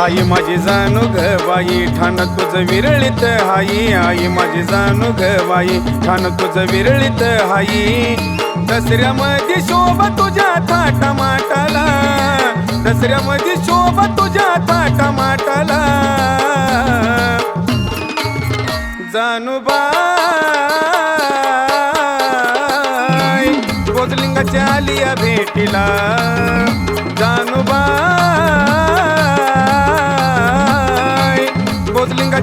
आई माझी जाणू ग बाई. ठाण तुझं विरळीत हाई आई माझी जाणू ग बाई. ठाण तुझं विरळीत हाई दसऱ्यामध्ये शोभा तुझ्या थाटा माटाला. दसऱ्यामध्ये शोभा तुझ्या थाटा माटाला. जाणू बाई गोजलिंगाच्या आलिया भेटीला. जाणू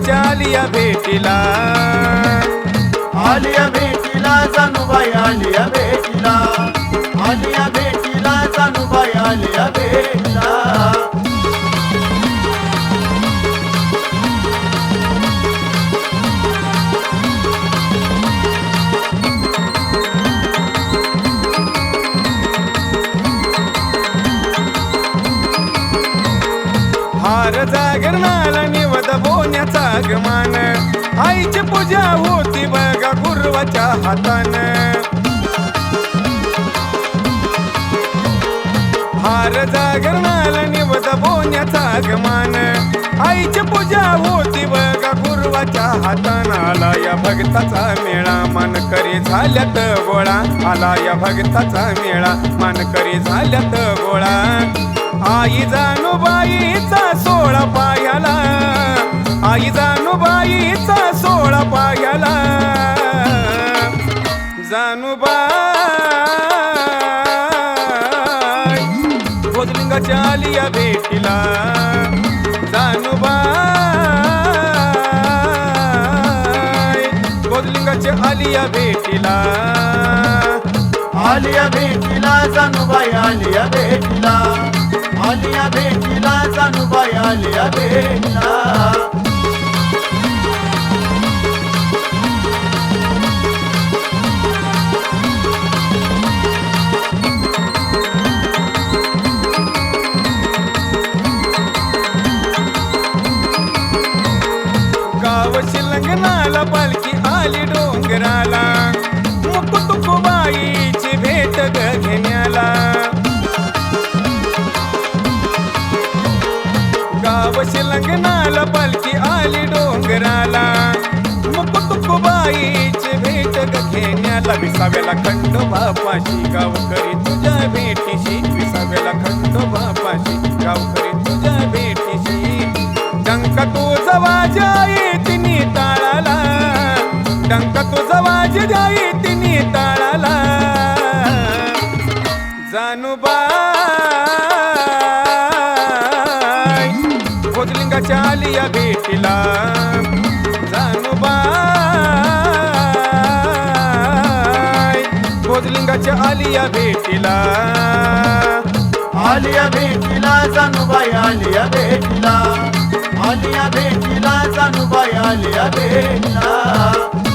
आमच्या आलिया भेटीला. आलिया भेटीला जानुबाई आलिया भेटीला. आलिया भेटीला जानुबाई आलिया भेटीला. माझ्या हातानं. हार जागरणाला निवद बोन्याचा गमान आईची पूजा होती बघा गुरुवाच्या हातानं आला या भक्ताचा मेळा मानकरी झाल्यात गोळा. आला या भक्ताचा मेळा मानकरी झाल्यात गोळा. आई जाणूबाईचा सोळा पायाला. आई जाणूबाईचा सोळा पायाला. जाणूबाई भोजलिंगाच्या आलिया भेटीला जाणूबाई भोजलिंगाच्या आलिया भेटीला. आलिया भेटीला जानुबाई आलिया भेटीला. आलिया भेटीला जानुबाई आलिया भेटीला. आईची भेट घेण्याला विसाव्याला खंड बापाशी गावकरी तुझ्या भेटीशी. विसाव्याला खंड बापाशी गावकरी तुझ्या भेटीशी. डंक तुझा वाजाई तिने ताळाला. डंक तुझा वाज जाई तिने ताळाला. जानुबा बाय भोजलिंगाच्या आलिया भेटीला. भोजलिंगाच्या आलिया भेटीला आलिया भेटीला जानूबाई आलिया भेटीला आलिया भेटीला जानूबाई आलिया भेटीला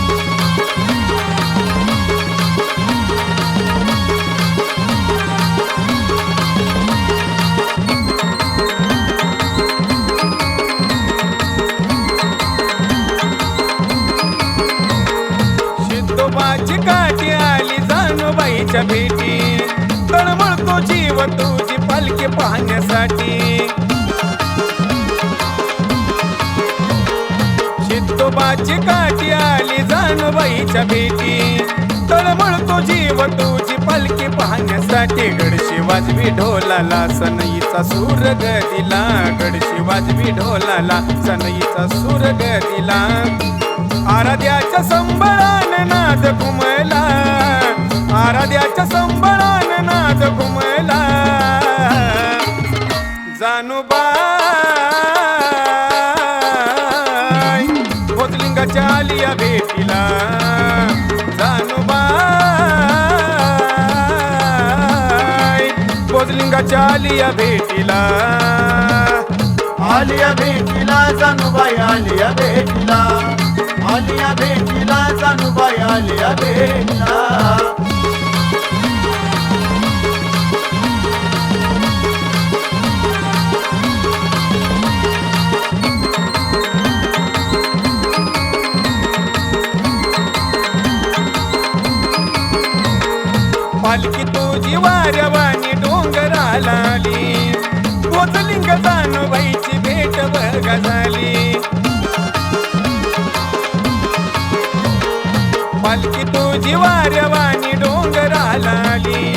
तुझ्या भेटी. तळमळतो जीव तुझी पालखी पाहण्यासाठी. शितोबाची काठी आली जानूबाईच्या भेटी. तळमळतो जीव तुझी पालखी पाहण्यासाठी गडशी वाजवी ढोलाला सनईचा सूर ग दिला गडशी वाजवी ढोलाला सनईचा सूर ग दिला आराध्याच्या संबळान नाद घुमला. आराध्याच्या संबळान नाद घुमला. जानुबा भोजलिंगाच्या आलिया भेटीला. आलिया भेटीला जानूबाई आलिया भेटीला. आलिया भेटीला जानूबाई आलिया भेटीला. पालखी तुझी डोंगराला लाडी गोचलिंग जानुबाईची भेट वर्ग झाली. पालखी तुझी वारवाणी डोंगराला आली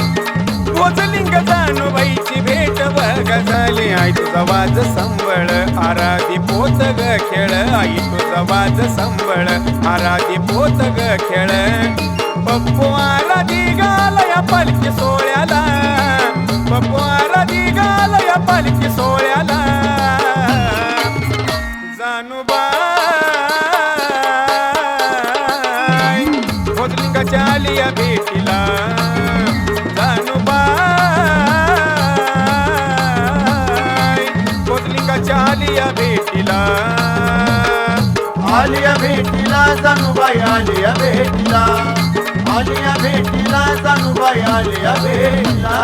गोचलिंग जानुबाईची भेट वर्ग झाली. आई तुझा वाज संबळ आराधी पोच ग खेळ. आई तुझा वाज संबळ आराधी पोच ग खेळ. पप्पू आला दिगाला या पालखी सोळ्याला पप्पू आराधी या पालखी सोहळ्याला. जाणूबाई भोजलिंगाच्या आलिया भेटीला. जाणूबाई भोजलिंगाच्या आलिया भेटीला. आलिया भेटीला जानुबाई आलिया भेटीला. आलिया भेटीला जानुबाई आलिया भेटीला.